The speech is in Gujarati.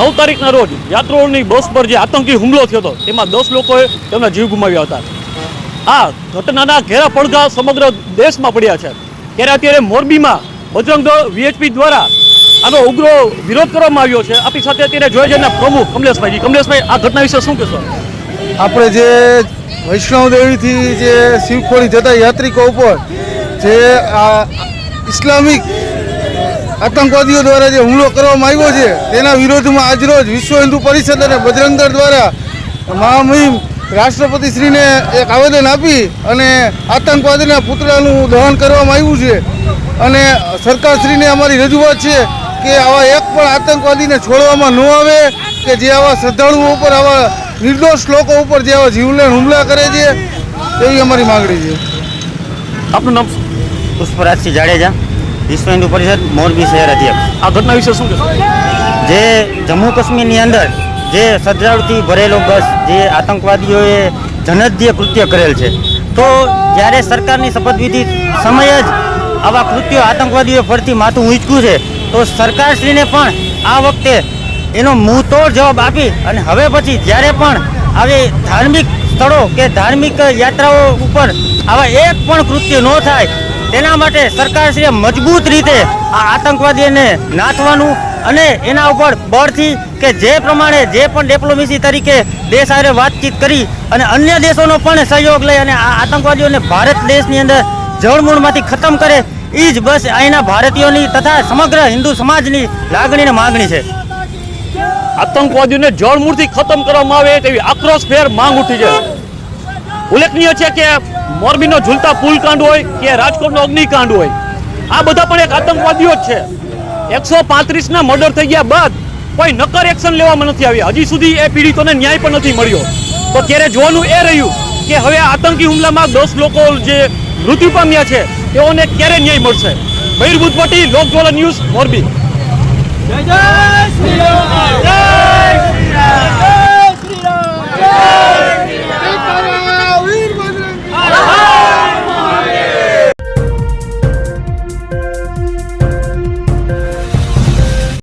નવ તારીખના રોજ યાત્રાઓની બસ પર જે આતંકી હુમલો થયો હતો, તેમાં દસ લોકોએ તેમના જીવ ગુમાવ્યા હતા. આ ઘટનાના ઘેરા પડઘા સમગ્ર દેશમાં પડ્યા છે. ત્યારે અત્યારે મોરબીમાં બજરંગ વીએચપી દ્વારા આનો ઉગ્ર વિરોધ કરવામાં આવ્યો છે. આપણી સાથે અત્યારે જોઈ જઈને પ્રમુખ કમલેશભાઈજી. કમલેશભાઈ, આ ઘટના વિશે શું કહેશો? આપણે જે વૈષ્ણવદેવીથી જે શિવખોડી જતા યાત્રિકો ઉપર જે આ ઇસ્લામિક આતંકવાદીઓ દ્વારા જે હુમલો કરવામાં આવ્યો છે તેના વિરોધમાં આજરોજ વિશ્વ હિન્દુ પરિષદ અને બજરંગદળ દ્વારા મહામહિમ રાષ્ટ્રપતિશ્રીને એક આવેદન આપી અને આતંકવાદીના પુતળાનું દહન કરવામાં આવ્યું છે. અને સરકારશ્રીને અમારી રજૂઆત છે કે આવા એક પણ આતંકવાદીને છોડવામાં ન આવે કે જે આવા શ્રદ્ધાળુઓ ઉપર આવા નિર્દોષ લોકો ઉપર જે આવા જીવલેણ હુમલા કરે છે એવી અમારી માગણી છે. આપનું નામ? પુષ્પરાજસિંહ જાડેજા. વિશ્વ હિન્દુ પરિષદ મોરબી શહેર અધ્યક્ષ. આ ઘટના વિશે શું જે જમ્મુ કાશ્મીરની અંદર જે શ્રદ્ધાળુથી ભરેલો બસ જે આતંકવાદીઓએ જનધ્ય કૃત્ય કરેલ છે. તો જ્યારે સરકારની શપથવિધિ સમયે જ આવા કૃત્યો આતંકવાદીઓ ફરતી માથું ઊંચક્યું છે તો સરકારશ્રીને પણ આ વખતે એનો મુંહતોડ જવાબ આપી અને હવે પછી જ્યારે પણ આવી ધાર્મિક સ્થળો કે ધાર્મિક યાત્રાઓ ઉપર આવા એક પણ કૃત્ય ન થાય તેના માટે સરકારશ્રીએ મજબૂત રીતે આ આતંકવાદીઓને નાથવાનું અને એના ઉપર બળથી કે જે પ્રમાણે જે પણ ડિપ્લોમેસી તરીકે દેશ સાથે વાતચીત કરી અને અન્ય દેશોનો પણ સહયોગ લઈ અને આ આતંકવાદીઓને ભારત દેશની અંદર જળમૂળમાંથી ખતમ કરે એ જ બસ અહીંના ભારતીયોની તથા સમગ્ર હિન્દુ સમાજની લાગણી અને માગણી છે. આતંકવાદીઓને જળમૂળથી ખતમ કરવામાં આવે તેવી આક્રોશભેર માંગ ઉઠી છે. ઉલ્લેખનીય છે કે મોરબીનો ઝૂલતા પુલકાંડ હોય કે રાજકોટનો અગ્નિકાંડ હોય, આ બધા પણ એક આતંકવાદીઓ જ છે. એકસો પાંત્રીસના મર્ડર થઈ ગયા બાદ કોઈ નક્કર એક્શન લેવામાં નથી આવ્યા. હજી સુધી એ પીડિતોને ન્યાય પણ નથી મળ્યો. તો ત્યારે જોવાનું એ રહ્યું કે હવે આતંકી હુમલામાં દસ લોકો જે મૃત્યુ પામ્યા છે, તેઓને ક્યારે ન્યાય મળશે? બહિર્ભૂત પટી લોકજોલા ન્યૂઝ મોરબી. જય જય!